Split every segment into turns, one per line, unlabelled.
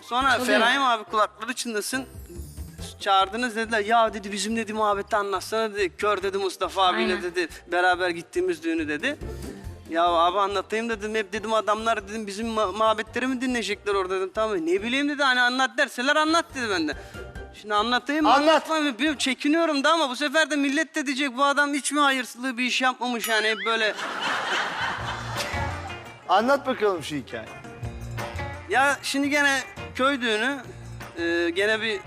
Sonra Ferahim abi kulakları çınlasın. Çağırdınız dediler ya dedi bizim dedi muhabbeti anlatsana dedi. Kör dedi Mustafa abiyle
Aynen.
dedi. Beraber gittiğimiz düğünü dedi. Ya abi anlatayım dedim. Hep dedim adamlar dedim bizim ma- muhabbetleri mi dinleyecekler orada dedim. Tamam ne bileyim dedi hani anlat derseler anlat dedi bende. Şimdi anlatayım mı?
Anlat.
anlatmayayım mı? Bilmiyorum, çekiniyorum da ama bu sefer de millet de diyecek bu adam hiç mi hayırsızlığı bir iş yapmamış yani hep böyle.
Anlat bakalım şu hikayeyi.
Ya şimdi gene köy düğünü e, gene bir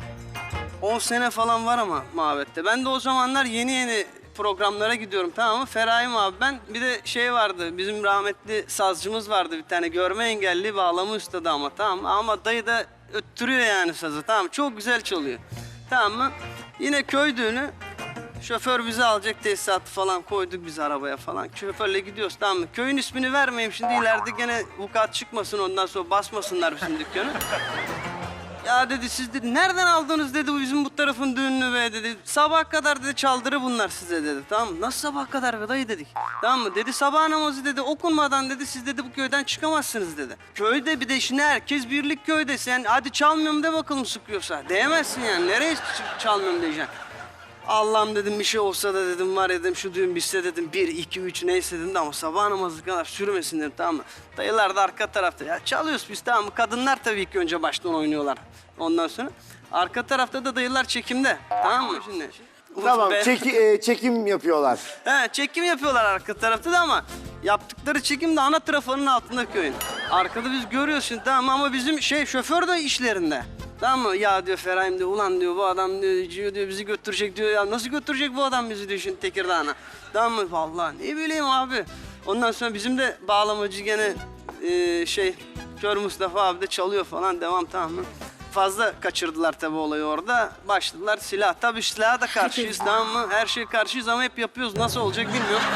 10 sene falan var ama muhabbette. Ben de o zamanlar yeni yeni programlara gidiyorum tamam mı? Ferahim abi ben bir de şey vardı bizim rahmetli sazcımız vardı bir tane görme engelli bağlama ustadı ama tamam mı? Ama dayı da öttürüyor yani sazı tamam mı? Çok güzel çalıyor. Tamam mı? Yine köy düğünü Şoför bizi alacak tesisatı falan koyduk biz arabaya falan. Şoförle gidiyoruz tamam mı? Köyün ismini vermeyeyim şimdi ileride gene vukuat çıkmasın ondan sonra basmasınlar bizim dükkanı. Ya dedi siz dedi nereden aldınız dedi bu bizim bu tarafın düğününü be dedi. Sabah kadar dedi çaldırı bunlar size dedi. Tamam mı? Nasıl sabah kadar be dayı dedik. Tamam mı? Dedi sabah namazı dedi okunmadan dedi siz dedi bu köyden çıkamazsınız dedi. Köyde bir de şimdi herkes birlik köyde sen hadi çalmıyorum de bakalım sıkıyorsa. Diyemezsin yani nereye çalmıyorum diyeceksin. Allah'ım dedim bir şey olsa da dedim var ya dedim şu düğün bitse dedim bir, iki, üç neyse dedim de ama sabah namazı kadar sürmesin dedim tamam mı? Dayılar da arka tarafta ya çalıyoruz biz tamam mı? Kadınlar tabii ki önce baştan oynuyorlar ondan sonra. Arka tarafta da dayılar çekimde tamam mı şimdi? Uf
Tamam
be.
çeki- e, çekim yapıyorlar.
He, çekim yapıyorlar arka tarafta da ama yaptıkları çekim de ana trafonun altında köyün. Arkada biz görüyoruz şimdi tamam mı? ama bizim şey şoför de işlerinde. Tamam mı? Ya diyor Ferahim diyor ulan diyor bu adam diyor, diyor, bizi götürecek diyor ya nasıl götürecek bu adam bizi diyor şimdi Tekirdağ'a. Tamam mı? Vallahi ne bileyim abi. Ondan sonra bizim de bağlamacı gene e, şey Kör Mustafa abi de çalıyor falan devam tamam mı? Fazla kaçırdılar tabii olayı orada. Başladılar silah. Tabii silaha da karşıyız tamam mı? Her şeye karşıyız ama hep yapıyoruz. Nasıl olacak bilmiyorum.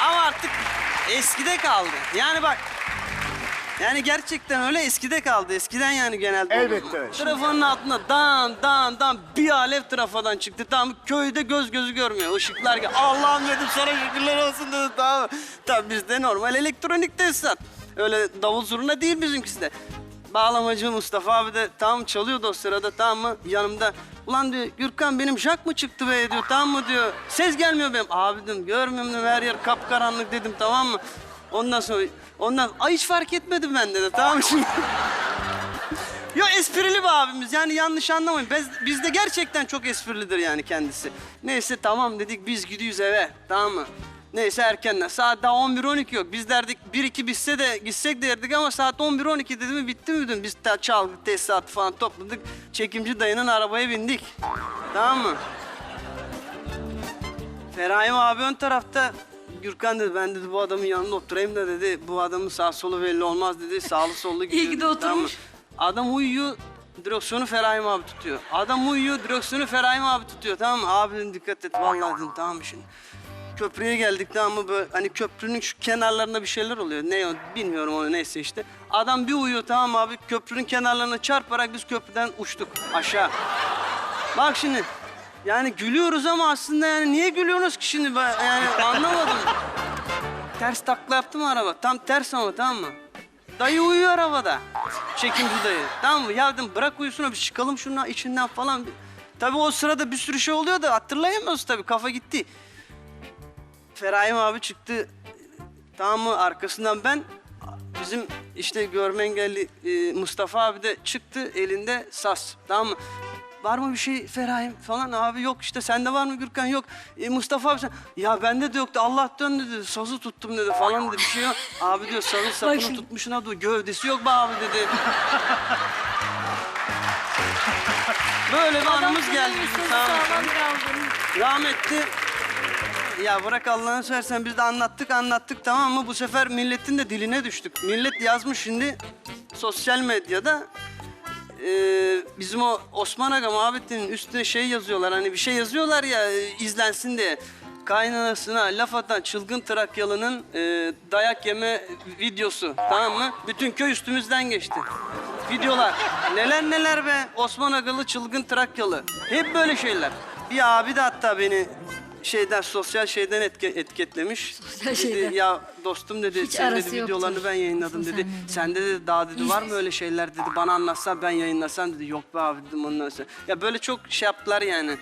ama artık eskide kaldı. Yani bak yani gerçekten öyle eskide kaldı. Eskiden yani genelde.
Elbette öyle.
Trafonun altında dan dan dan bir alev trafodan çıktı. Tam köyde göz gözü görmüyor. Işıklar gel. Allah'ım dedim sana şükürler olsun dedim. Tamam. Tabii bizde normal elektronik tesisat. Öyle davul zurna değil bizimkisi de. Bağlamacı Mustafa abi de tam çalıyordu o sırada tamam mı yanımda. Ulan diyor Gürkan benim jak mı çıktı be diyor tamam mı diyor. Ses gelmiyor benim. Abi dedim görmüyorum dedim her yer kapkaranlık dedim tamam mı. Ondan sonra ondan ay hiç fark etmedim ben dedi tamam mı şimdi. Yo esprili bir abimiz yani yanlış anlamayın. Biz, bizde gerçekten çok esprilidir yani kendisi. Neyse tamam dedik biz gidiyoruz eve tamam mı? Neyse erkenden saat daha 11-12 yok. Biz derdik 1-2 bitse de gitsek derdik ama saat 11-12 dedi mi bitti mi? Biz ta- çaldık tesisatı falan topladık. Çekimci dayının arabaya bindik. Tamam mı? Ferahim abi ön tarafta Gürkan dedi ben dedi bu adamın yanında oturayım da dedi bu adamın sağ solu belli olmaz dedi sağlı sollu gidiyor.
ki de
dedi, tamam mı?
oturmuş.
Adam uyuyor direksiyonu Ferahim abi tutuyor. Adam uyuyor direksiyonu Ferahim abi tutuyor tamam mı? Abi dedim dikkat et vallahi dedim tamam şimdi. Köprüye geldik tamam mı böyle hani köprünün şu kenarlarında bir şeyler oluyor. Ne o bilmiyorum onu neyse işte. Adam bir uyuyor tamam mı abi köprünün kenarlarına çarparak biz köprüden uçtuk aşağı. Bak şimdi yani gülüyoruz ama aslında yani niye gülüyorsunuz ki şimdi ben yani. Ters takla yaptı mı araba? Tam ters ama tamam mı? Dayı uyuyor arabada. Çekimci dayı. Tamam mı? Ya dedim bırak uyusun biz çıkalım şunun içinden falan. Tabii o sırada bir sürü şey oluyor da hatırlayamıyoruz tabii kafa gitti. Ferahim abi çıktı. Tamam mı? Arkasından ben bizim işte görme engelli e, Mustafa abi de çıktı elinde saz. Tamam mı? Var mı bir şey Ferahim falan abi yok işte sende var mı Gürkan yok. E, Mustafa abi sen ya bende de yoktu Allah döndü dedi sazı tuttum dedi falan dedi bir şey yok. Abi diyor sazın sapını
şimdi.
tutmuşuna dur gövdesi yok be abi dedi. Böyle bir anımız geldi bizim tamam mı? Rahmetli ya bırak Allah'ını seversen biz de anlattık anlattık tamam mı? Bu sefer milletin de diline düştük. Millet yazmış şimdi sosyal medyada eee, bizim o Osman Aga muhabbetinin üstüne şey yazıyorlar hani bir şey yazıyorlar ya e, izlensin diye. Kaynanasına laf atan çılgın Trakyalı'nın eee, dayak yeme videosu tamam mı? Bütün köy üstümüzden geçti. Videolar. Neler neler be. Osman Agalı çılgın Trakyalı. Hep böyle şeyler. Bir abi de hatta beni şeyden sosyal şeyden etke, etiketlemiş.
Sosyal
dedi,
şeyden.
Ya dostum dedi
Hiç arası
dedi,
yoktur.
videolarını ben yayınladım dedi. Sende de daha dedi var mı öyle şeyler dedi. Bana anlatsan ben yayınlasam dedi. Yok be abi dedim ondan sonra. Ya böyle çok şey yaptılar yani.